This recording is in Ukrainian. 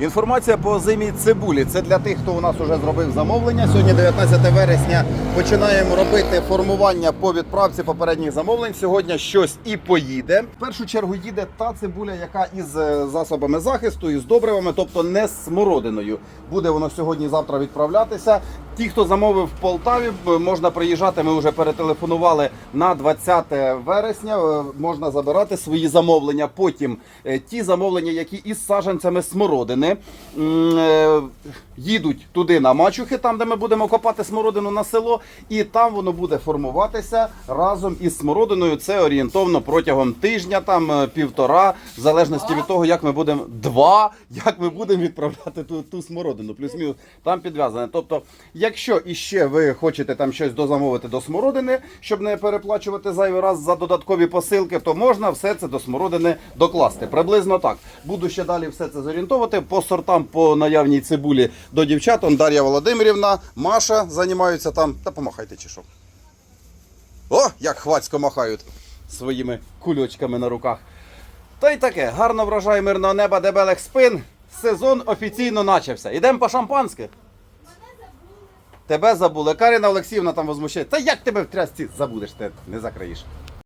Інформація по зимі цибулі. Це для тих, хто у нас вже зробив замовлення. Сьогодні 19 вересня. Починаємо робити формування по відправці попередніх замовлень. Сьогодні щось і поїде. В першу чергу їде та цибуля, яка із е, засобами захисту, із добривами, тобто не з смородиною. Буде воно сьогодні-завтра відправлятися. Ті, хто замовив в Полтаві, можна приїжджати. Ми вже перетелефонували на 20 вересня. Е, Можна забирати свої замовлення. Потім е, ті замовлення, які із саджанцями смородини, е, їдуть туди на Мачухи, там де ми будемо копати смородину на село, і там воно буде формуватися разом із смородиною. Це орієнтовно протягом тижня, там півтора, в залежності від того, як ми будемо два, як ми будемо відправляти ту, ту смородину. Плюс-мінус там підв'язане. Тобто, якщо іще ви хочете там щось дозамовити до смородини, щоб не переплачувати зайвий раз за додаткові посилки, то можна все це до смородини докласти. Приблизно так. Буду ще далі все це зорієнтовувати по сортам, по наявній цибулі до дівчат. Он Дар'я Володимирівна, Маша займаються там. Та помахайте чи що. О, як хвацько махають своїми кульочками на руках. Та й таке, гарно врожай мирного неба дебелих спин. Сезон офіційно начався. Ідемо по шампанське. Тебе забули. Карина Олексіївна там возмущає. Та як тебе в трясці забудеш, ти не закриєш.